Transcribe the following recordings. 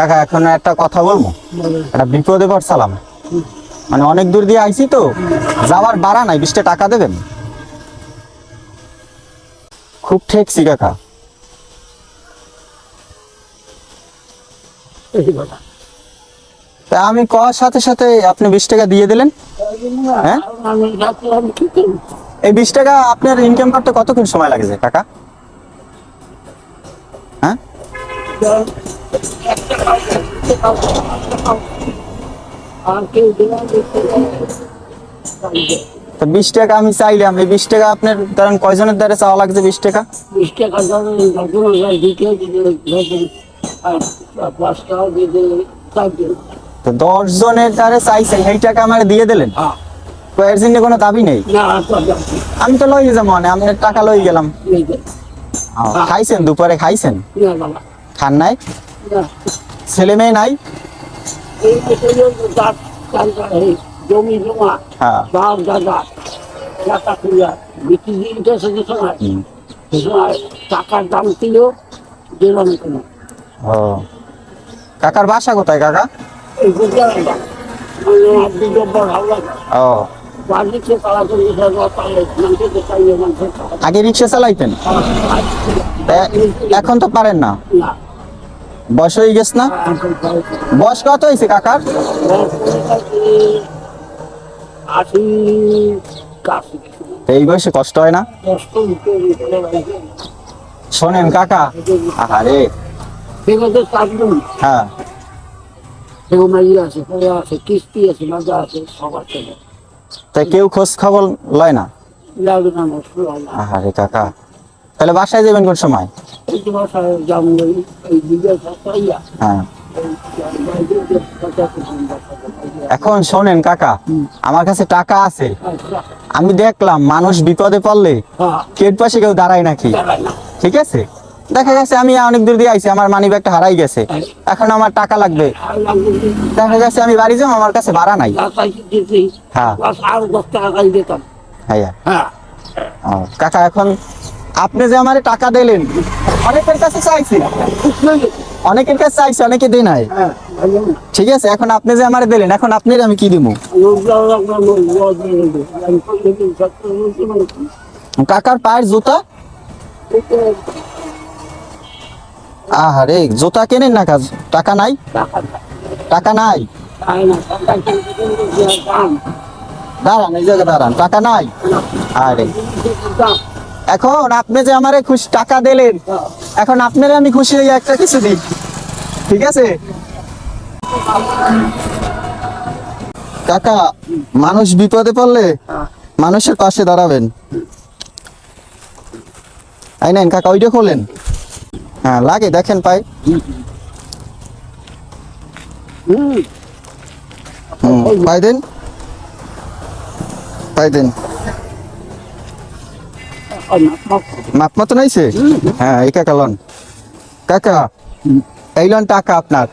কাকা, এখন একটা কথা বলব? একটা বিপদে পড়ছিলাম মানে অনেক দূর দিয়ে আইছি তো, যাওয়ার বাড়া নাই, বিশটা টাকা দেবেন। খুব ঠেকছি কাকা। তা আমি কওয়ার সাথে সাথে আপনি বিশ টাকা দিয়ে দিলেন? হ্যাঁ? এই বিশ টাকা আপনার ইনকাম করতে কতক্ষণ সময় লাগছে কাকা হ্যাঁ আর কেউ দিলাম তো বিশ টাকা আমি চাইলাম। এই বিশ টাকা আপনার ধরেন কয়জনের দ্বারা চাওয়া লাগছে বিশ টাকা? বিশ টাকা দশ জনের দ্বারা চাইছেন এই টাকা আমার দিয়ে দিলেন? হ্যাঁ। এর জন্য কোনো দাবি নেই? আমি তো লই যাব মানে আপনার টাকা লই গেলাম। খাইছেন দুপুরে খাইছেন? খান নাই ছেলে মেয়ে নাই। জমি জমা হ্যাঁ। বাপ দাদা টাকা খুঁজা বিক্রি দিতে সে সময়। হুম। সে সময় টাকার দাম ছিল দিলাম কেন ও। কাকার বাসা কোথায় কাকা? এই মানে জব্বর ও। আগে রিক্সা চালাইতেন? এখন তো পারেন না? না। বয়স হয়ে গেছে না? বয়স কত হয়েছে কাকার? এই বয়সে কষ্ট হয় না? শোনেন কাকা। আরে হ্যাঁ। কেউ খোঁজ খবর লয় না? আরে কাকা। তাহলে বাসায় যাবেন কোন সময়? এই যে এই- বিজয় হ্যাঁ। এখন শোনেন কাকা আমার কাছে টাকা আছে। আমি দেখলাম মানুষ বিপদে পড়লে কেট পাশে কেউ দাঁড়ায় নাকি? ঠিক আছে? দেখা গেছে আমি অনেক দূর দিয়ে আইছি আমার মানি ব্যাগটা হারাই গেছে। এখন আমার টাকা লাগবে? দেখা গেছে আমি বাড়ি যাব আমার কাছে ভাড়া নাই। হ্যাঁ। হ্যাঁ। হ্যাঁ। কাকা এখন আপনি যে আমার টাকা দিলেন, অনেকের কাছে চাইছি। অনেকের কাছে চাইছি, অনেকে দেয় নাই। ঠিক আছে, এখন আপনি যে আমার দিলেন, এখন আপনার আমি কি দিব? কাকার পায়ের জুতা? আহারে, জুতা কেনেন না কাজ? টাকা নাই? টাকা নাই? দাঁড়ান, এই জায়গায় দাঁড়ান। টাকা নাই? আরে। এখন আপনি যে আমারে খুশি টাকা দিলেন। এখন আপনার আমি খুশি হয়ে একটা কিছু দিই ঠিক আছে কাকা, মানুষ বিপদে পড়লে। মানুষের পাশে দাঁড়াবেন আই নেন কাকা, ওইটা খোলেন হ্যাঁ লাগে, দেখেন পাই পাই দেন পাই দেন। মাপ মতো নাইছে? হ্যাঁ এই কাকা লন। কাকা এই লন টাকা আপনার।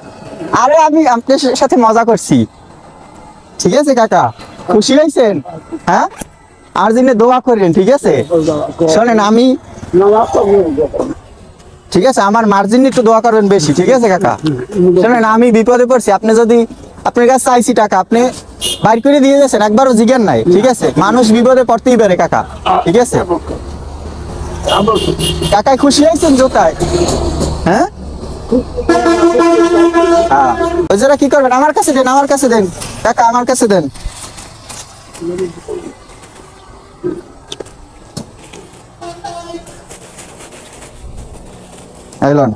আরে আমি আপনার সাথে মজা করছি। ঠিক আছে কাকা? খুশি হয়েছেন হ্যাঁ? আর দিনে দোয়া করেন ঠিক আছে? শোনেন আমি। ঠিক আছে আমার মার্জিন একটু দোয়া করবেন বেশি ঠিক আছে কাকা? শোনেন আমি বিপদে পড়ছি। আপনি যদি আপনার কাছে চাইছি টাকা আপনি বাইর করে দিয়ে গেছেন একবারও জিজ্ঞান নাই ঠিক আছে? মানুষ বিপদে পড়তেই পারে কাকা। ঠিক আছে? কাকাই খুশি হয়েছেন জোতায়? হ্যাঁ? যারা কি করবেন? আমার কাছে দেন, আমার কাছে দেন। কাকা, আমার কাছে দেন। এই লন।